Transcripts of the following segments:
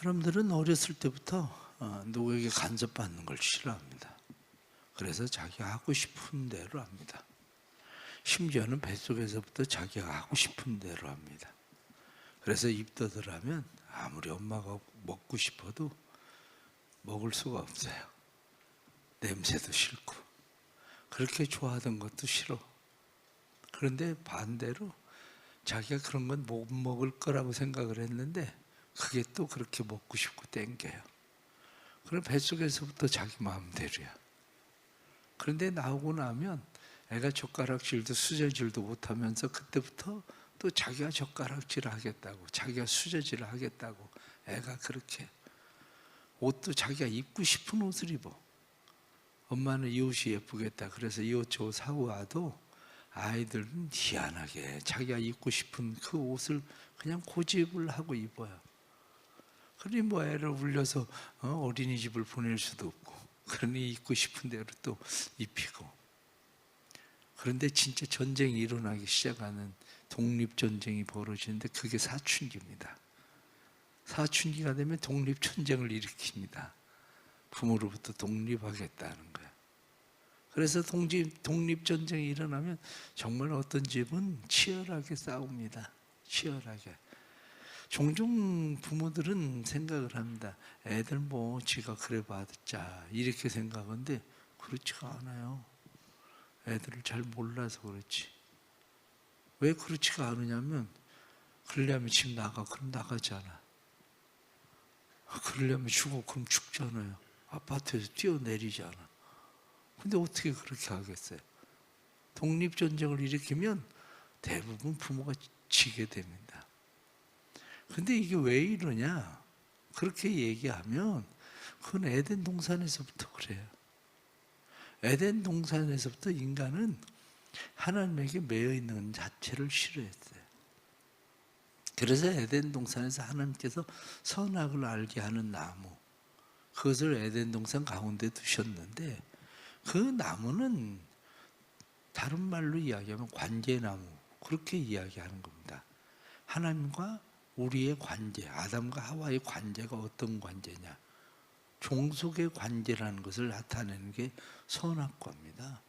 사람들은 어렸을 때부터 어, 누구에게 간섭받는 걸 싫어합니다. 그래서 자기가 하고 싶은 대로 합니다. 심지어는 뱃속에서부터 자기가 하고 싶은 대로 합니다. 그래서 입덧을 하면 아무리 엄마가 먹고 싶어도 먹을 수가 없어요. 냄새도 싫고 그렇게 좋아하던 것도 싫어. 그런데 반대로 자기가 그런 건 못 먹을 거라고 생각을 했는데 그게 또 그렇게 먹고 싶고 땡겨요. 그럼 뱃속에서부터 자기 마음대로야. 그런데 나오고 나면 애가 젓가락질도 수저질도 못하면서 그때부터 또 자기가 젓가락질을 하겠다고 자기가 수저질을 하겠다고 애가 그렇게 옷도 자기가 입고 싶은 옷을 입어 엄마는 이 옷이 예쁘겠다 그래서 이 옷저 사고 와도 아이들은 희한하게 자기가 입고 싶은 그 옷을 그냥 고집을 하고 입어요 그러니 뭐 애를 울려서 어, 어린이집을 보낼 수도 없고 그러니 입고 싶은 대로 또 입히고 그런데 진짜 전쟁이 일어나기 시작하는 독립전쟁이 벌어지는데 그게 사춘기입니다. 사춘기가 되면 독립전쟁을 일으킵니다. 부모로부터 독립하겠다는 거예요. 그래서 독립, 독립전쟁이 일어나면 정말 어떤 집은 치열하게 싸웁니다. 치열하게. 종종 부모들은 생각을 합니다. 애들 뭐 지가 그래 받자 이렇게 생각하는데 그렇지가 않아요. 애들을 잘 몰라서 그렇지. 왜 그렇지가 않으냐면 그러려면 집 나가 그럼 나가잖아. 그러려면 죽어 그럼 죽잖아요. 아파트에서 뛰어내리잖아. 근데 어떻게 그렇게 하겠어요? 독립전쟁을 일으키면 대부분 부모가 지게 됩니다. 근데 이게 왜 이러냐? 그렇게 얘기하면 그건 에덴 동산에서부터 그래요. 에덴 동산에서부터 인간은 하나님에게 매여 있는 자체를 싫어했어요. 그래서 에덴 동산에서 하나님께서 선악을 알게 하는 나무 그것을 에덴 동산 가운데 두셨는데 그 나무는 다른 말로 이야기하면 관계나무 그렇게 이야기하는 겁니다. 하나님과 우리의 관계, 아담과 하와의 관계가 어떤 관계냐? 종속의 관계라는 것을 나타내는 게 선악과입니다.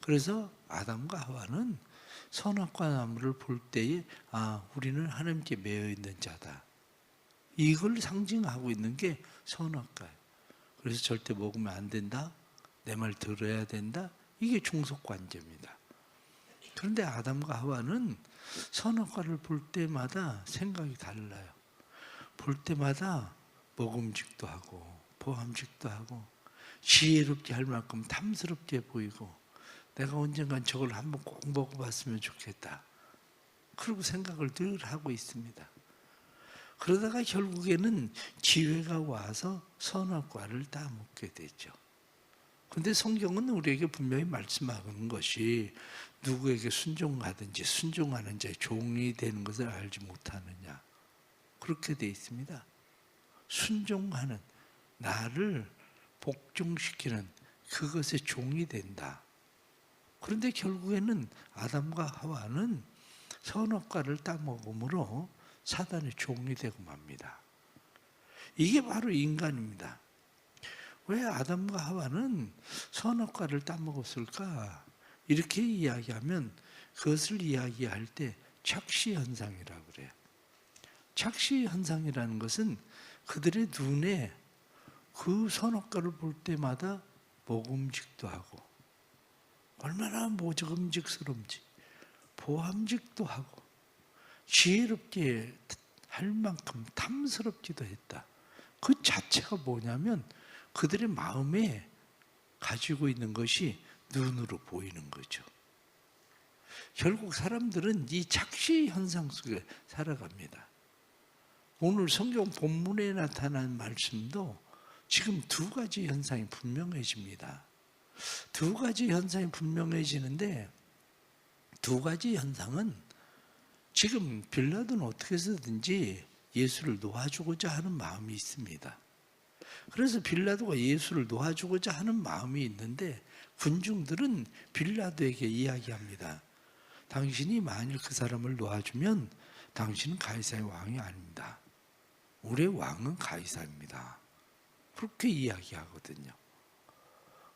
그래서 아담과 하와는 선악과 나무를 볼 때에 아 우리는 하나님께 매여 있는 자다. 이걸 상징하고 있는 게 선악과예요. 그래서 절대 먹으면 안 된다. 내 말 들어야 된다. 이게 종속 관계입니다. 그런데 아담과 하와는 선악과를 볼 때마다 생각이 달라요. 볼 때마다 먹음직도 하고 보함직도 하고 지혜롭게 할 만큼 탐스럽게 보이고 내가 언젠간 저걸 한번 꼭 먹어봤으면 좋겠다. 그리고 생각을 늘 하고 있습니다. 그러다가 결국에는 기회가 와서 선악과를 따 먹게 되죠. 근데 성경은 우리에게 분명히 말씀하는 것이 누구에게 순종하든지 순종하는 자의 종이 되는 것을 알지 못하느냐. 그렇게 돼 있습니다. 순종하는 나를 복종시키는 그것의 종이 된다. 그런데 결국에는 아담과 하와는 선악과를 따먹음으로 사단의 종이 되고 맙니다. 이게 바로 인간입니다. 왜 아담과 하와는 선악과를 따먹었을까? 이렇게 이야기하면 그것을 이야기할 때 착시 현상이라고 그래요. 착시 현상이라는 것은 그들의 눈에 그 선악과를 볼 때마다 먹음직도 하고 얼마나 모적음직스러운지 보함직도 하고 지혜롭게 할 만큼 탐스럽기도 했다. 그 자체가 뭐냐면 그들의 마음에 가지고 있는 것이 눈으로 보이는 거죠. 결국 사람들은 이 착시 현상 속에 살아갑니다. 오늘 성경 본문에 나타난 말씀도 지금 두 가지 현상이 분명해집니다. 두 가지 현상이 분명해지는데 두 가지 현상은 지금 빌라도는 어떻게 해서든지 예수를 놓아주고자 하는 마음이 있습니다. 그래서 빌라도가 예수를 놓아주고자 하는 마음이 있는데 군중들은 빌라도에게 이야기합니다. 당신이 만일 그 사람을 놓아주면 당신은 가이사의 왕이 아닙니다. 우리의 왕은 가이사입니다. 그렇게 이야기하거든요.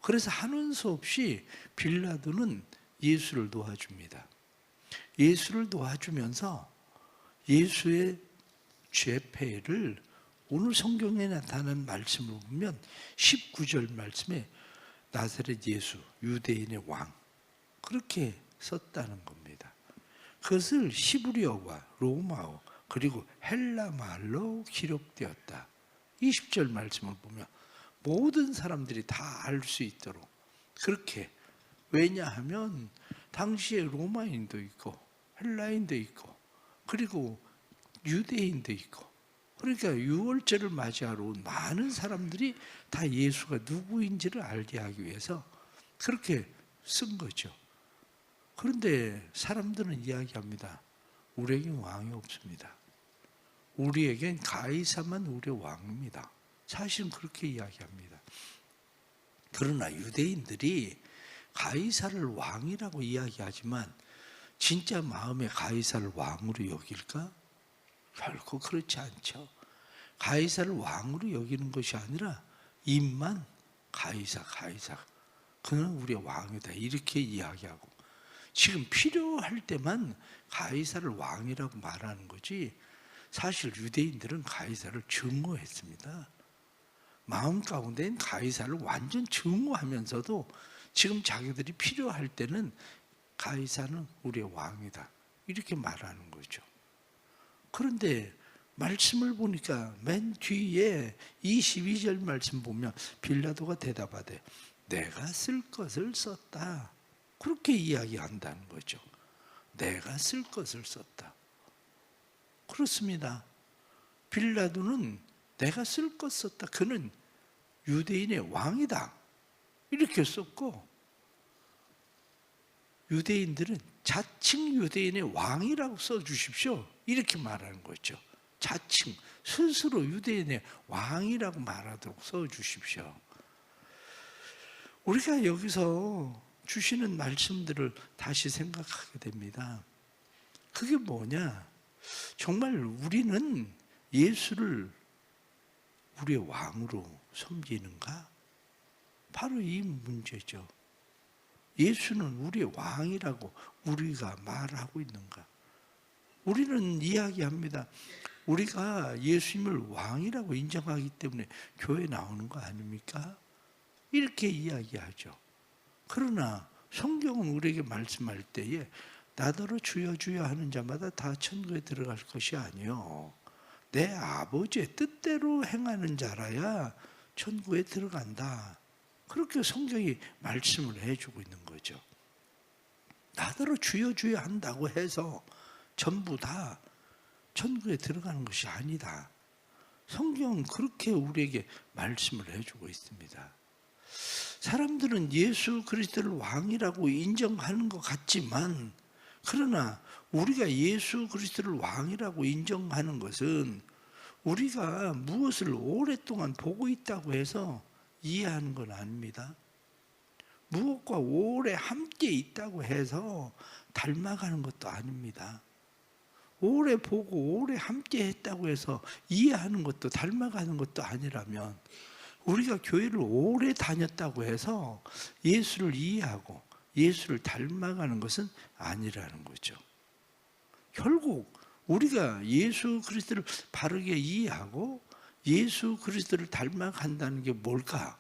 그래서 하는 수 없이 빌라도는 예수를 도와줍니다. 예수를 도와주면서 예수의 죄패를 오늘 성경에 나타난 말씀을 보면 19절 말씀에 나사렛 예수 유대인의 왕 그렇게 썼다는 겁니다. 그것을 히브리어와 로마어 그리고 헬라 말로 기록되었다. 20절 말씀을 보면 모든 사람들이 다 알 수 있도록 그렇게 왜냐하면 당시에 로마인도 있고 헬라인도 있고 그리고 유대인도 있고 그러니까 유월절을 맞이하러 온 많은 사람들이 다 예수가 누구인지를 알게 하기 위해서 그렇게 쓴 거죠. 그런데 사람들은 이야기합니다. 우리에겐 왕이 없습니다. 우리에겐 가이사만 우리의 왕입니다. 사실은 그렇게 이야기합니다. 그러나 유대인들이 가이사를 왕이라고 이야기하지만 진짜 마음에 가이사를 왕으로 여길까? 결코 그렇지 않죠. 가이사를 왕으로 여기는 것이 아니라 입만 가이사 가이사 그는 우리의 왕이다 이렇게 이야기하고 지금 필요할 때만 가이사를 왕이라고 말하는 거지 사실 유대인들은 가이사를 증오했습니다. 마음 가운데는 가이사를 완전 증오하면서도 지금 자기들이 필요할 때는 가이사는 우리의 왕이다. 이렇게 말하는 거죠. 그런데 말씀을 보니까 맨 뒤에 22절 말씀 보면 빌라도가 대답하되 내가 쓸 것을 썼다. 그렇게 이야기한다는 거죠. 내가 쓸 것을 썼다. 그렇습니다. 빌라도는 내가 쓸 것 썼다. 그는 유대인의 왕이다. 이렇게 썼고 유대인들은 자칭 유대인의 왕이라고 써 주십시오. 이렇게 말하는 거죠. 자칭 스스로 유대인의 왕이라고 말하도록 써 주십시오. 우리가 여기서 주시는 말씀들을 다시 생각하게 됩니다. 그게 뭐냐? 정말 우리는 예수를 우리의 왕으로 섬기는가? 바로 이 문제죠. 예수는 우리의 왕이라고 우리가 말하고 있는가? 우리는 이야기합니다. 우리가 예수님을 왕이라고 인정하기 때문에 교회 나오는 거 아닙니까? 이렇게 이야기하죠. 그러나 성경은 우리에게 말씀할 때에 나더러 주여 주여 하는 자마다 다 천국에 들어갈 것이 아니요. 내 아버지의 뜻대로 행하는 자라야 천국에 들어간다. 그렇게 성경이 말씀을 해주고 있는 거죠. 나더러 주여 주여 한다고 해서 전부 다 천국에 들어가는 것이 아니다. 성경은 그렇게 우리에게 말씀을 해주고 있습니다. 사람들은 예수 그리스도를 왕이라고 인정하는 것 같지만 그러나 우리가 예수 그리스도를 왕이라고 인정하는 것은 우리가 무엇을 오랫동안 보고 있다고 해서 이해하는 건 아닙니다. 무엇과 오래 함께 있다고 해서 닮아가는 것도 아닙니다. 오래 보고 오래 함께 했다고 해서 이해하는 것도 닮아가는 것도 아니라면 우리가 교회를 오래 다녔다고 해서 예수를 이해하고 예수를 닮아가는 것은 아니라는 거죠. 결국 우리가 예수 그리스도를 바르게 이해하고 예수 그리스도를 닮아간다는 게 뭘까?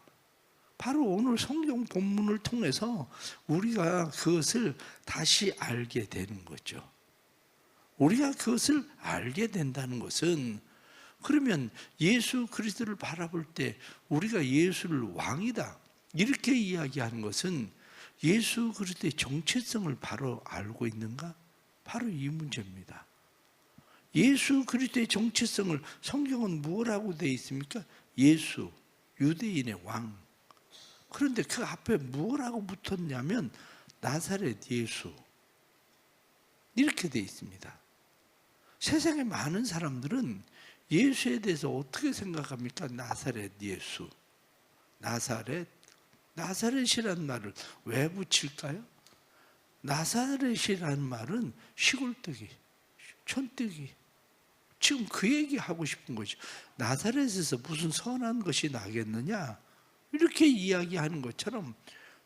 바로 오늘 성경 본문을 통해서 우리가 그것을 다시 알게 되는 거죠. 우리가 그것을 알게 된다는 것은 그러면 예수 그리스도를 바라볼 때 우리가 예수를 왕이다 이렇게 이야기하는 것은 예수 그리스도의 정체성을 바로 알고 있는가? 바로 이 문제입니다. 예수 그리스도의 정체성을 성경은 뭐라고 되어 있습니까? 예수, 유대인의 왕. 그런데 그 앞에 뭐라고 붙었냐면 나사렛 예수. 이렇게 되어 있습니다. 세상에 많은 사람들은 예수에 대해서 어떻게 생각합니까? 나사렛 예수. 나사렛. 나사렛이라는 말을 왜 붙일까요? 나사렛이라는 말은 시골뜨기, 촌뜨기, 지금 그 얘기 하고 싶은 거죠. 나사렛에서 무슨 선한 것이 나겠느냐? 이렇게 이야기하는 것처럼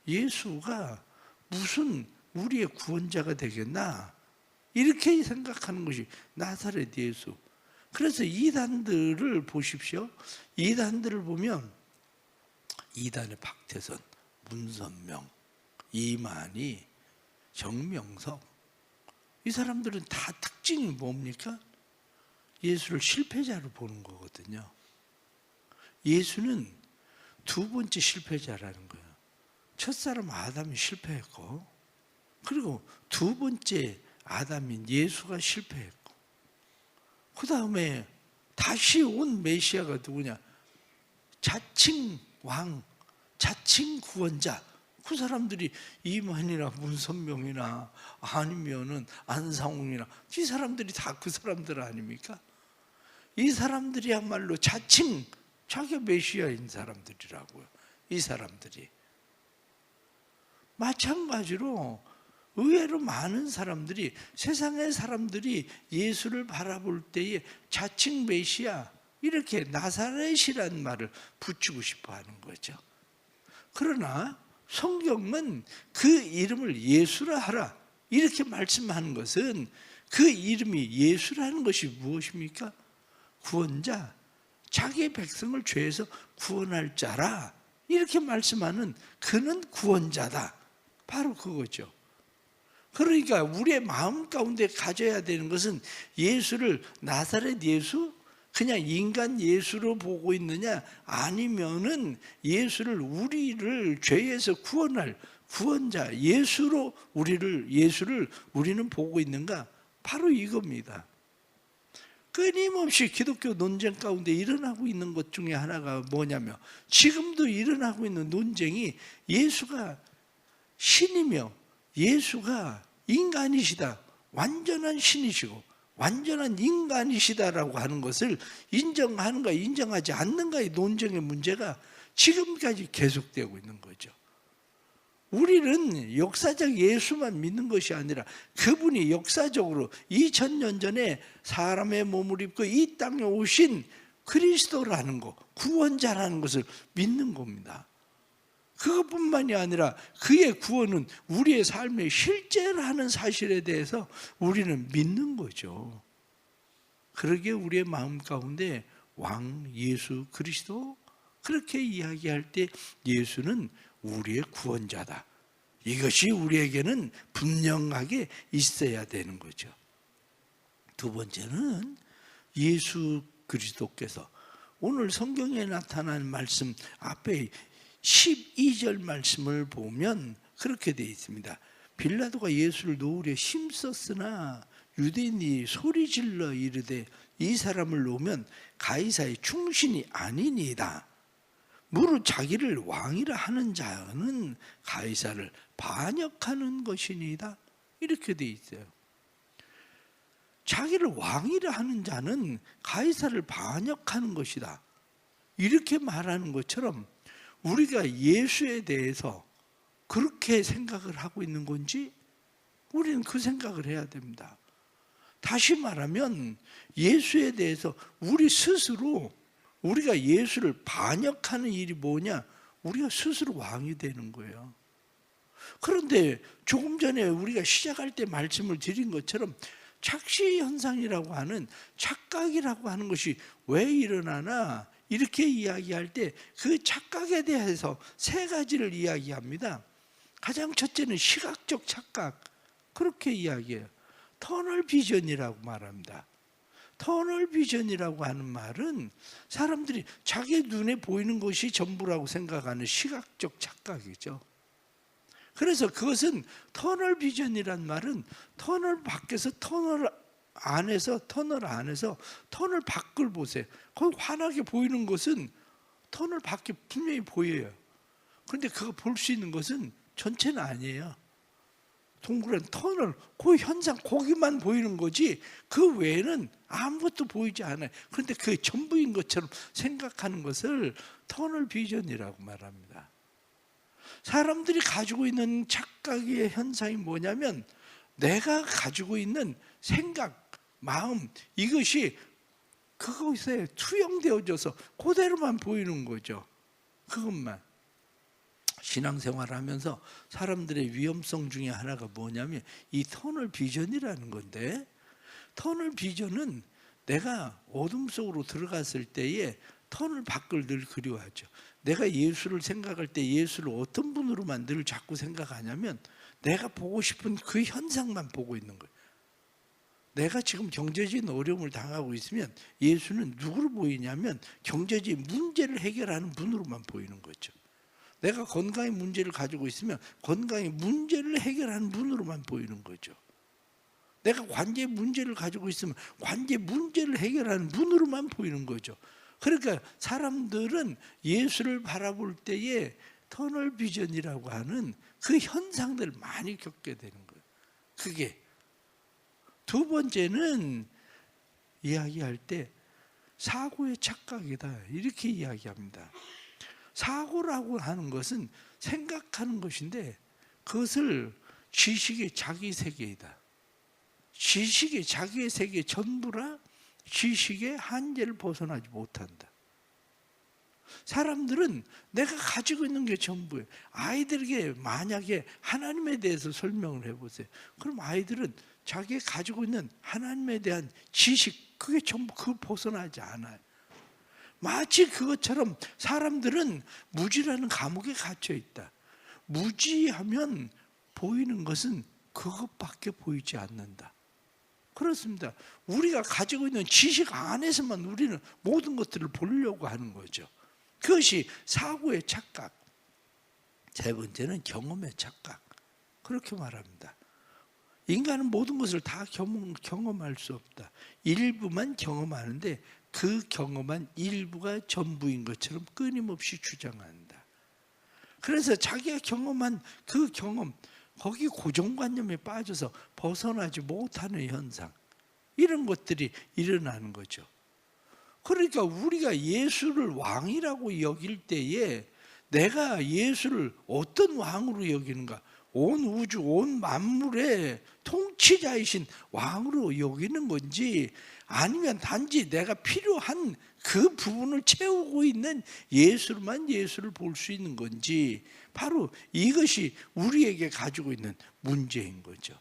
예수가 무슨 우리의 구원자가 되겠나? 이렇게 생각하는 것이 나사렛 예수. 그래서 이단들을 보십시오. 이단들을 보면 이단의 박태선, 문선명, 이만희, 정명석 이 사람들은 다 특징이 뭡니까? 예수를 실패자로 보는 거거든요. 예수는 두 번째 실패자라는 거예요. 첫사람 아담이 실패했고, 그리고 두 번째 아담인 예수가 실패했고, 그 다음에 다시 온 메시아가 누구냐? 자칭 왕, 자칭 구원자. 그 사람들이 이만이나 문선명이나 아니면은 안상홍이나 이 사람들이 다 그 사람들 아닙니까? 이 사람들이야말로 자칭 자기가 메시아인 사람들이라고요. 이 사람들이. 마찬가지로 의외로 많은 사람들이 세상의 사람들이 예수를 바라볼 때에 자칭 메시아 이렇게 나사렛이라는 말을 붙이고 싶어 하는 거죠. 그러나 성경은 그 이름을 예수라 하라 이렇게 말씀하는 것은 그 이름이 예수라는 것이 무엇입니까? 구원자, 자기의 백성을 죄에서 구원할 자라 이렇게 말씀하는 그는 구원자다. 바로 그거죠. 그러니까 우리의 마음 가운데 가져야 되는 것은 예수를 나사렛 예수 그냥 인간 예수로 보고 있느냐 아니면은 예수를 우리를 죄에서 구원할 구원자 예수로 우리를 예수를 우리는 보고 있는가 바로 이겁니다. 끊임없이 기독교 논쟁 가운데 일어나고 있는 것 중에 하나가 뭐냐면 지금도 일어나고 있는 논쟁이 예수가 신이며 예수가 인간이시다. 완전한 신이시고 완전한 인간이시다라고 하는 것을 인정하는가 인정하지 않는가의 논쟁의 문제가 지금까지 계속되고 있는 거죠. 우리는 역사적 예수만 믿는 것이 아니라 그분이 역사적으로 2000년 전에 사람의 몸을 입고 이 땅에 오신 그리스도라는 것, 구원자라는 것을 믿는 겁니다. 그것뿐만이 아니라 그의 구원은 우리의 삶에 실제라는 사실에 대해서 우리는 믿는 거죠. 그러게 우리의 마음 가운데 왕 예수 그리스도 그렇게 이야기할 때 예수는 우리의 구원자다. 이것이 우리에게는 분명하게 있어야 되는 거죠. 두 번째는 예수 그리스도께서 오늘 성경에 나타난 말씀 앞에 12절 말씀을 보면 그렇게 되어 있습니다. 빌라도가 예수를 놓으려 힘썼으나 유대인이 소리질러 이르되 이 사람을 놓으면 가이사의 충신이 아니니이다. 무릇 자기를 왕이라 하는 자는 가이사를 반역하는 것이니이다. 이렇게 돼 있어요. 자기를 왕이라 하는 자는 가이사를 반역하는 것이다. 이렇게 말하는 것처럼 우리가 예수에 대해서 그렇게 생각을 하고 있는 건지 우리는 그 생각을 해야 됩니다. 다시 말하면 예수에 대해서 우리 스스로 우리가 예수를 반역하는 일이 뭐냐? 우리가 스스로 왕이 되는 거예요. 그런데 조금 전에 우리가 시작할 때 말씀을 드린 것처럼 착시 현상이라고 하는 착각이라고 하는 것이 왜 일어나나 이렇게 이야기할 때 그 착각에 대해서 세 가지를 이야기합니다. 가장 첫째는 시각적 착각. 그렇게 이야기해요. 터널 비전이라고 말합니다. 터널 비전이라고 하는 말은 사람들이 자기 눈에 보이는 것이 전부라고 생각하는 시각적 착각이죠. 그래서 그것은 터널 비전이란 말은 터널 밖에서 터널 안에서 터널 안에서 터널 밖을 보세요. 거기 환하게 보이는 것은 터널 밖에 분명히 보여요. 그런데 그거 볼 수 있는 것은 전체는 아니에요. 동그란 터널, 그 현상 거기만 보이는 거지 그 외에는 아무것도 보이지 않아요. 그런데 그게 전부인 것처럼 생각하는 것을 터널 비전이라고 말합니다. 사람들이 가지고 있는 착각의 현상이 뭐냐면 내가 가지고 있는 생각, 마음 이것이 그것에 투영되어져서 그대로만 보이는 거죠. 그것만. 신앙생활을 하면서 사람들의 위험성 중에 하나가 뭐냐면 이 터널 비전이라는 건데 터널 비전은 내가 어둠 속으로 들어갔을 때에 터널 밖을 늘 그리워하죠. 내가 예수를 생각할 때 예수를 어떤 분으로만 늘 자꾸 생각하냐면 내가 보고 싶은 그 현상만 보고 있는 거예요. 내가 지금 경제적인 어려움을 당하고 있으면 예수는 누구로 보이냐면 경제적인 문제를 해결하는 분으로만 보이는 거죠. 내가 건강의 문제를 가지고 있으면 건강의 문제를 해결하는 분으로만 보이는 거죠. 내가 관계 문제를 가지고 있으면 관계 문제를 해결하는 분으로만 보이는 거죠. 그러니까 사람들은 예수를 바라볼 때에 터널 비전이라고 하는 그 현상들을 많이 겪게 되는 거예요. 그게 두 번째는 이야기할 때 사고의 착각이다 이렇게 이야기합니다. 사고라고 하는 것은 생각하는 것인데 그것을 지식의 자기 세계이다. 지식의 자기의 세계 전부라 지식의 한계를 벗어나지 못한다. 사람들은 내가 가지고 있는 게 전부예요. 아이들에게 만약에 하나님에 대해서 설명을 해보세요. 그럼 아이들은 자기가 가지고 있는 하나님에 대한 지식, 그게 전부 그 벗어나지 않아요. 마치 그것처럼 사람들은 무지라는 감옥에 갇혀 있다. 무지하면 보이는 것은 그것밖에 보이지 않는다. 그렇습니다. 우리가 가지고 있는 지식 안에서만 우리는 모든 것들을 보려고 하는 거죠. 그것이 사고의 착각. 세 번째는 경험의 착각. 그렇게 말합니다. 인간은 모든 것을 다 경험, 경험할 수 없다. 일부만 경험하는데 그 경험한 일부가 전부인 것처럼 끊임없이 주장한다. 그래서 자기가 경험한 그 경험, 거기 고정관념에 빠져서 벗어나지 못하는 현상, 이런 것들이 일어나는 거죠. 그러니까 우리가 예수를 왕이라고 여길 때에 내가 예수를 어떤 왕으로 여기는가? 온 우주, 온 만물의 통치자이신 왕으로 여기는 건지 아니면 단지 내가 필요한 그 부분을 채우고 있는 예수로만 예수를 볼 수 있는 건지 바로 이것이 우리에게 가지고 있는 문제인 거죠.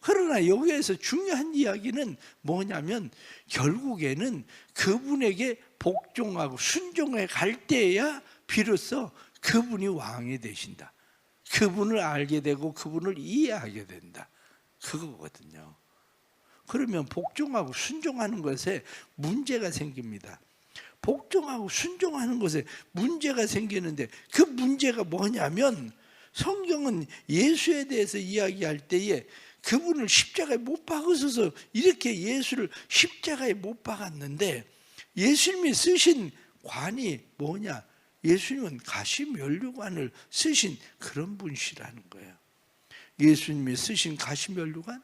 그러나 여기에서 중요한 이야기는 뭐냐면 결국에는 그분에게 복종하고 순종해 갈 때야 비로소 그분이 왕이 되신다. 그분을 알게 되고 그분을 이해하게 된다. 그거거든요. 그러면 복종하고 순종하는 것에 문제가 생깁니다. 복종하고 순종하는 것에 문제가 생기는데 그 문제가 뭐냐면 성경은 예수에 대해서 이야기할 때에 그분을 십자가에 못 박으셔서 이렇게 예수를 십자가에 못 박았는데 예수님이 쓰신 관이 뭐냐? 예수님은 가시면류관을 쓰신 그런 분이시라는 거예요. 예수님이 쓰신 가시면류관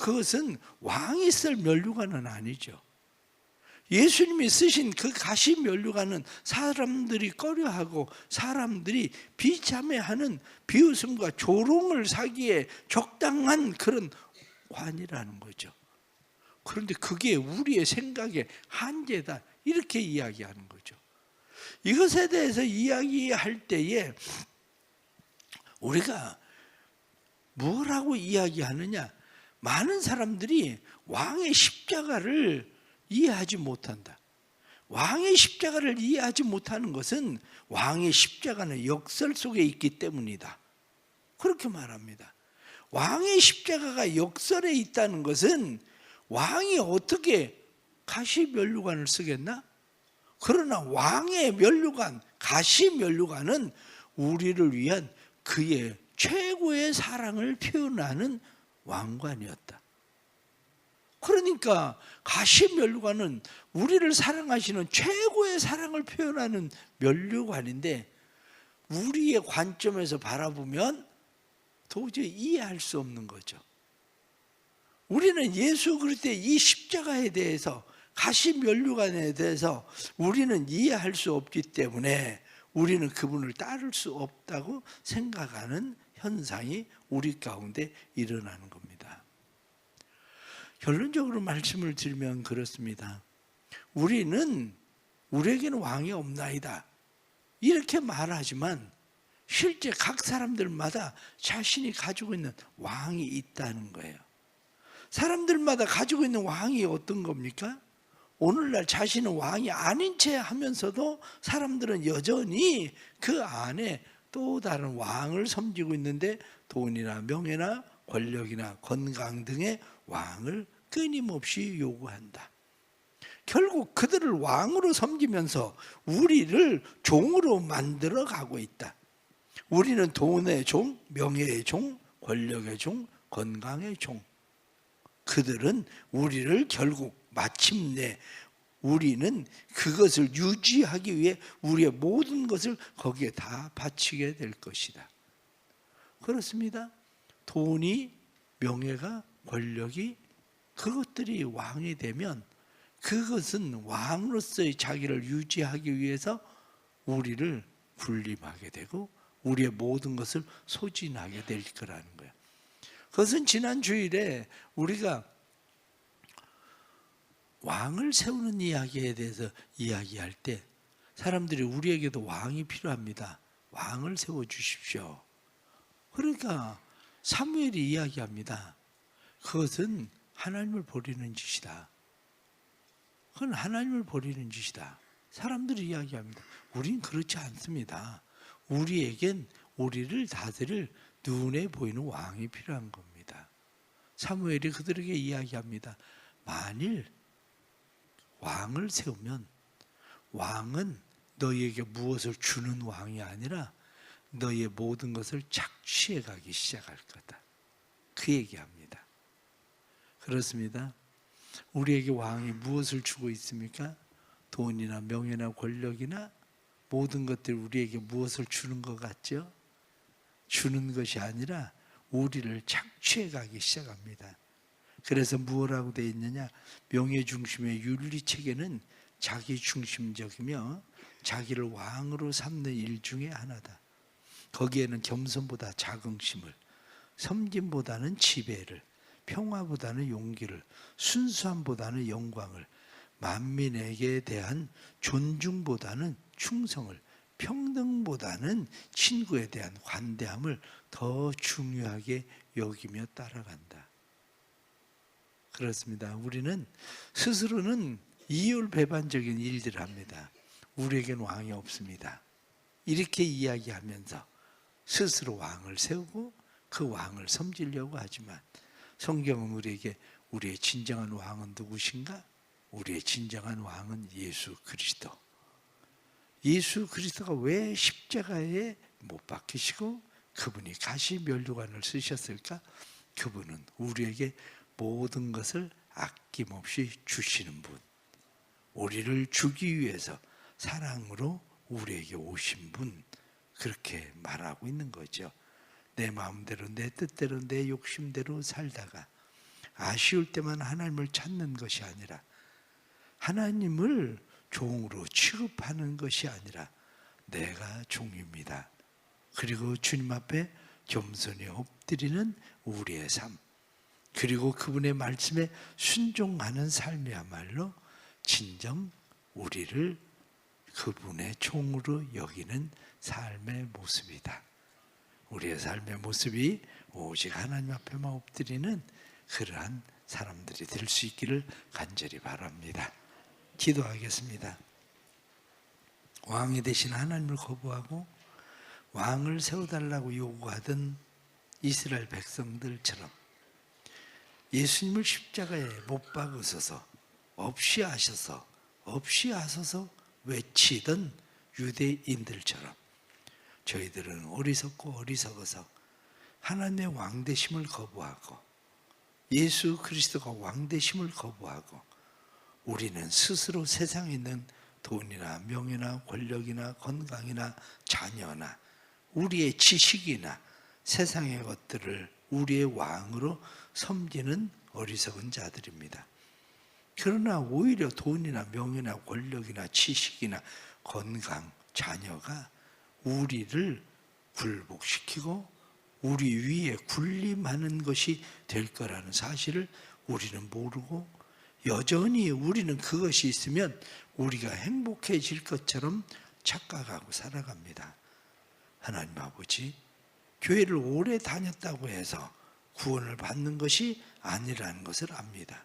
그것은 왕이 쓸 면류관은 아니죠. 예수님이 쓰신 그 가시 면류관은 사람들이 꺼려하고 사람들이 비참해하는 비웃음과 조롱을 사기에 적당한 그런 관이라는 거죠. 그런데 그게 우리의 생각의 한계다 이렇게 이야기하는 거죠. 이것에 대해서 이야기할 때에 우리가 뭐라고 이야기하느냐? 많은 사람들이 왕의 십자가를 이해하지 못한다. 왕의 십자가를 이해하지 못하는 것은 왕의 십자가는 역설 속에 있기 때문이다. 그렇게 말합니다. 왕의 십자가가 역설에 있다는 것은 왕이 어떻게 가시 면류관을 쓰겠나? 그러나 왕의 면류관, 가시 면류관은 우리를 위한 그의 최고의 사랑을 표현하는 왕관이었다. 그러니까 가시면류관은 우리를 사랑하시는 최고의 사랑을 표현하는 면류관인데 우리의 관점에서 바라보면 도저히 이해할 수 없는 거죠. 우리는 예수 그리스도의 이 십자가에 대해서 가시면류관에 대해서 우리는 이해할 수 없기 때문에 우리는 그분을 따를 수 없다고 생각하는 현상이 우리 가운데 일어나는 겁니다. 결론적으로 말씀을 드리면 그렇습니다. 우리는 우리에게는 왕이 없나이다. 이렇게 말하지만 실제 각 사람들마다 자신이 가지고 있는 왕이 있다는 거예요. 사람들마다 가지고 있는 왕이 어떤 겁니까? 오늘날 자신은 왕이 아닌 채 하면서도 사람들은 여전히 그 안에 또 다른 왕을 섬기고 있는데 돈이나 명예나 권력이나 건강 등의 왕을 끊임없이 요구한다. 결국 그들을 왕으로 섬기면서 우리를 종으로 만들어 가고 있다. 우리는 돈의 종, 명예의 종, 권력의 종, 건강의 종. 그들은 우리를 결국 마침내 우리는 그것을 유지하기 위해 우리의 모든 것을 거기에 다 바치게 될 것이다. 그렇습니다. 돈이 명예가 권력이 그것들이 왕이 되면 그것은 왕으로서의 자기를 유지하기 위해서 우리를 군림하게 되고 우리의 모든 것을 소진하게 될 거라는 거예요. 그것은 지난 주일에 우리가 왕을 세우는 이야기에 대해서 이야기할 때 사람들이 우리에게도 왕이 필요합니다. 왕을 세워 주십시오. 그러니까 사무엘이 이야기합니다. 그것은 하나님을 버리는 짓이다. 그건 하나님을 버리는 짓이다. 사람들이 이야기합니다. 우린 그렇지 않습니다. 우리에겐 우리를 다스릴 눈에 보이는 왕이 필요한 겁니다. 사무엘이 그들에게 이야기합니다. 만일 왕을 세우면 왕은 너희에게 무엇을 주는 왕이 아니라 너희의 모든 것을 착취해 가기 시작할 거다. 그 얘기합니다. 그렇습니다. 우리에게 왕이 무엇을 주고 있습니까? 돈이나 명예나 권력이나 모든 것들 우리에게 무엇을 주는 것 같죠? 주는 것이 아니라 우리를 착취해 가기 시작합니다. 그래서 무엇라고 되어 있느냐? 명예 중심의 윤리 체계는 자기 중심적이며 자기를 왕으로 삼는 일 중에 하나다. 거기에는 겸손보다 자긍심을, 섬김보다는 지배를, 평화보다는 용기를, 순수함보다는 영광을, 만민에게 대한 존중보다는 충성을, 평등보다는 친구에 대한 관대함을 더 중요하게 여기며 따라간다. 그렇습니다. 우리는 스스로는 이율배반적인 일들을 합니다. 우리에겐 왕이 없습니다. 이렇게 이야기하면서 스스로 왕을 세우고 그 왕을 섬기려고 하지만 성경은 우리에게 우리의 진정한 왕은 누구신가? 우리의 진정한 왕은 예수 그리스도. 예수 그리스도가 왜 십자가에 못 박히시고 그분이 가시 면류관을 쓰셨을까? 그분은 우리에게 모든 것을 아낌없이 주시는 분. 우리를 주기 위해서 사랑으로 우리에게 오신 분. 그렇게 말하고 있는 거죠. 내 마음대로, 내 뜻대로, 내 욕심대로 살다가 아쉬울 때만 하나님을 찾는 것이 아니라 하나님을 종으로 취급하는 것이 아니라 내가 종입니다. 그리고 주님 앞에 겸손히 엎드리는 우리의 삶. 그리고 그분의 말씀에 순종하는 삶이야말로 진정 우리를 그분의 종으로 여기는 삶의 모습이다. 우리의 삶의 모습이 오직 하나님 앞에만 엎드리는 그러한 사람들이 될 수 있기를 간절히 바랍니다. 기도하겠습니다. 왕이 되신 하나님을 거부하고 왕을 세워달라고 요구하던 이스라엘 백성들처럼 예수님을 십자가에 못 박으셔서 없이 하셔서 없이 하셔서 외치던 유대인들처럼 저희들은 어리석고 어리석어서 하나님의 왕되심을 거부하고 예수 그리스도가 왕되심을 거부하고 우리는 스스로 세상에 있는 돈이나 명예나 권력이나 건강이나 자녀나 우리의 지식이나 세상의 것들을 우리의 왕으로 섬기는 어리석은 자들입니다. 그러나 오히려 돈이나 명예나 권력이나 지식이나 건강, 자녀가 우리를 굴복시키고 우리 위에 군림하는 것이 될 거라는 사실을 우리는 모르고 여전히 우리는 그것이 있으면 우리가 행복해질 것처럼 착각하고 살아갑니다. 하나님 아버지, 교회를 오래 다녔다고 해서 구원을 받는 것이 아니라는 것을 압니다.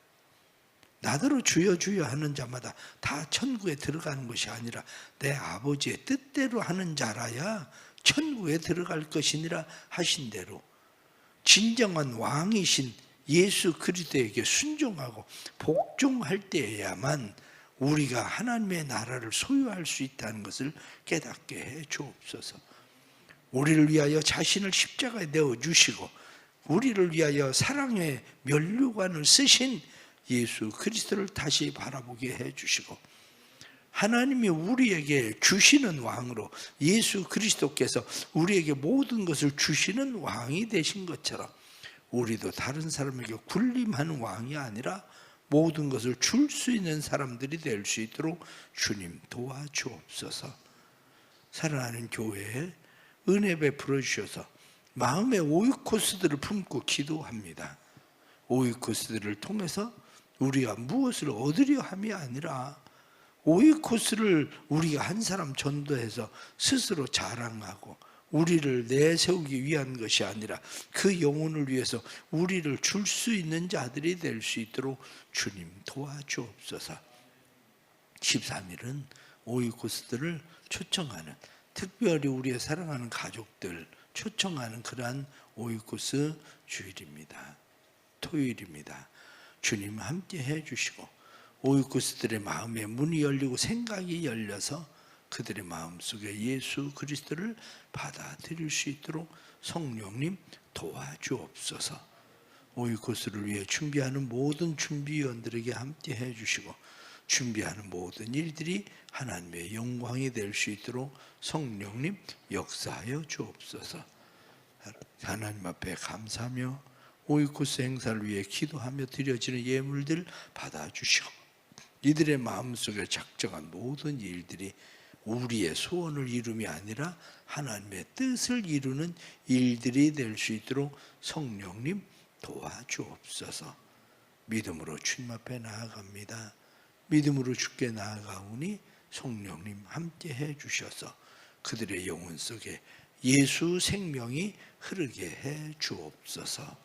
나더러 주여 주여 하는 자마다 다 천국에 들어가는 것이 아니라 내 아버지의 뜻대로 하는 자라야 천국에 들어갈 것이니라 하신 대로 진정한 왕이신 예수 그리스도에게 순종하고 복종할 때에야만 우리가 하나님의 나라를 소유할 수 있다는 것을 깨닫게 해 주옵소서. 우리를 위하여 자신을 십자가에 내어 주시고 우리를 위하여 사랑의 면류관을 쓰신 예수 그리스도를 다시 바라보게 해 주시고 하나님이 우리에게 주시는 왕으로 예수 그리스도께서 우리에게 모든 것을 주시는 왕이 되신 것처럼 우리도 다른 사람에게 군림하는 왕이 아니라 모든 것을 줄 수 있는 사람들이 될 수 있도록 주님 도와주옵소서. 사랑하는 교회에 은혜 베풀어 주셔서 마음의 오이코스들을 품고 기도합니다. 오이코스들을 통해서 우리가 무엇을 얻으려 함이 아니라 오이코스를 우리가 한 사람 전도해서 스스로 자랑하고 우리를 내세우기 위한 것이 아니라 그 영혼을 위해서 우리를 줄 수 있는 자들이 될 수 있도록 주님 도와주옵소서. 13일은 오이코스들을 초청하는 특별히 우리의 사랑하는 가족들 초청하는 그러한 오이코스 주일입니다. 토요일입니다. 주님 함께 해 주시고 오이코스들의 마음에 문이 열리고 생각이 열려서 그들의 마음속에 예수 그리스도를 받아들일 수 있도록 성령님 도와주옵소서. 오이코스를 위해 준비하는 모든 준비위원들에게 함께 해 주시고 준비하는 모든 일들이 하나님의 영광이 될 수 있도록 성령님 역사하여 주옵소서. 하나님 앞에 감사하며 오이코스 행사를 위해 기도하며 드려지는 예물들 받아주시고 이들의 마음속에 작정한 모든 일들이 우리의 소원을 이룸이 아니라 하나님의 뜻을 이루는 일들이 될 수 있도록 성령님 도와주옵소서. 믿음으로 주님 앞에 나아갑니다. 믿음으로 주께 나아가오니 성령님 함께 해 주셔서 그들의 영혼 속에 예수 생명이 흐르게 해 주옵소서.